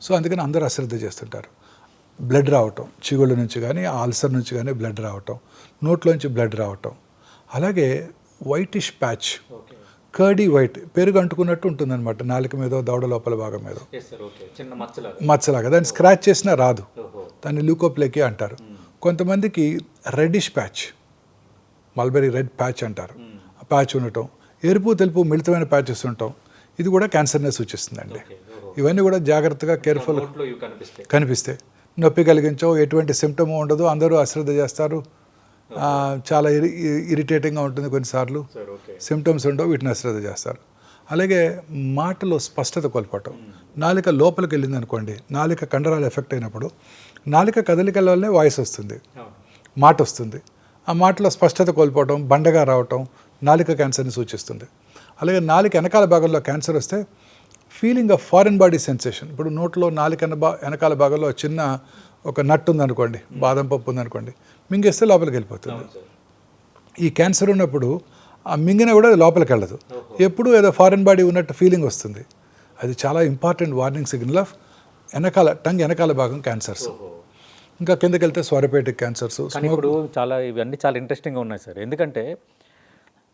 So అందుకని అందరూ అశ్రద్ధ చేస్తుంటారు. బ్లడ్ రావటం చిగుళ్ళ నుంచి కానీ ఆల్సర్ నుంచి కానీ బ్లడ్ రావటం నోట్లోంచి బ్లడ్ రావటం. అలాగే వైటిష్ ప్యాచ్ కర్డీ వైట్ పెరుగు అంటుకున్నట్టు ఉంటుందన్నమాట నాలుక మీద దవడ లోపల భాగం మీద. మచ్చలాగా. దాన్ని స్క్రాచ్ చేసినా రాదు. దాన్ని లూకోప్లేకి అంటారు. కొంతమందికి reddish patch mulberry red patch అంటారు. ప్యాచ్ ఉండటం ఎరుపు తెలుపు మిళితమైన ప్యాచెస్ ఉండటం ఇది కూడా క్యాన్సర్నే సూచిస్తుందండి ఇవన్నీ కూడా జాగ్రత్తగా కేర్ఫుల్ కనిపిస్తాయి నొప్పి కలిగించో ఎటువంటి సిమ్టమ్ ఉండదు అందరూ అశ్రద్ధ చేస్తారు. చాలా ఇరి ఇరిటేటింగ్గా ఉంటుంది కొన్నిసార్లు. సిమ్టమ్స్ ఉండవు వీటిని అశ్రద్ధ చేస్తారు. అలాగే మాటలో స్పష్టత కోల్పోవటం. నాలిక లోపలికి వెళ్ళింది అనుకోండి నాలిక కండరాలు ఎఫెక్ట్ అయినప్పుడు నాలిక కదలికల వల్లనే వాయిస్ వస్తుంది. మాట వస్తుంది ఆ మాటలో స్పష్టత కోల్పోవటం బండగా రావటం నాలిక క్యాన్సర్ని సూచిస్తుంది. అలాగే నాలిక వెనకాల భాగంలో క్యాన్సర్ వస్తే feeling of foreign body sensation. ఇప్పుడు నోట్లో నాలిక వెనకాల భాగంలో చిన్న ఒక నట్టు ఉందనుకోండి బాదం పప్పు ఉందనుకోండి మింగేస్తే లోపలికి వెళ్ళిపోతుంది. ఈ క్యాన్సర్ ఉన్నప్పుడు ఆ మింగిన కూడా అది లోపలికి వెళ్ళదు. ఎప్పుడు ఏదో ఫారిన్ బాడీ ఉన్నట్టు ఫీలింగ్ వస్తుంది. అది చాలా ఇంపార్టెంట్ వార్నింగ్ సిగ్నల్ ఆఫ్ వెనకాల టంగ్ వెనకాల భాగం క్యాన్సర్స్. ఇంకా కిందకి వెళ్తే స్వరపేటిక్ క్యాన్సర్స్ ఇప్పుడు చాలా ఇవన్నీ చాలా ఇంట్రెస్టింగ్గా ఉన్నాయి సార్. ఎందుకంటే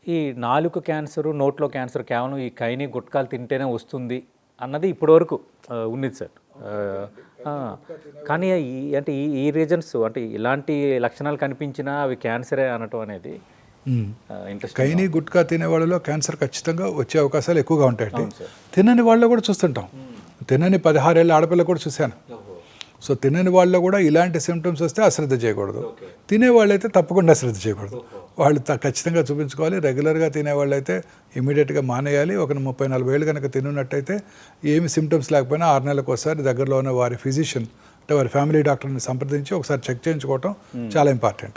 ఈ నాలుక క్యాన్సర్ నోట్లో క్యాన్సర్ కేవలం ఈ కైని గుట్కాలు తింటేనే వస్తుంది అన్నది ఇప్పటివరకు ఉన్నది సార్. కానీ ఈ అంటే ఈ ఈ రీజన్స్ అంటే ఇలాంటి లక్షణాలు కనిపించినా అవి క్యాన్సరే అనటం అనేది కైని గుట్కా తినే వాళ్ళలో క్యాన్సర్ ఖచ్చితంగా వచ్చే అవకాశాలు ఎక్కువగా ఉంటాయండి. తినని వాళ్ళలో కూడా చూస్తుంటాం. తినని పదహారేళ్ళ ఆడపిల్ల కూడా చూశాను. సో తినని వాళ్ళలో కూడా ఇలాంటి సిమ్టమ్స్ వస్తే అశ్రద్ధ చేయకూడదు. ఓకే. తినే వాళ్ళైతే తప్పకుండా అశ్రద్ధ చేయకూడదు. వాళ్ళు ఖచ్చితంగా చూపించుకోవాలి. రెగ్యులర్గా తినే వాళ్ళైతే ఇమీడియట్గా మానేయాలి. ఒక ముప్పై నలభై ఏళ్ళు కనుక తిన్నట్టయితే ఏమి సిమ్టమ్స్ లేకపోయినా ఆరు నెలలకు ఒకసారి దగ్గరలో ఉన్న వారి ఫిజిషియన్ అంటే వారి ఫ్యామిలీ డాక్టర్ని సంప్రదించి ఒకసారి చెక్ చేయించుకోవటం చాలా ఇంపార్టెంట్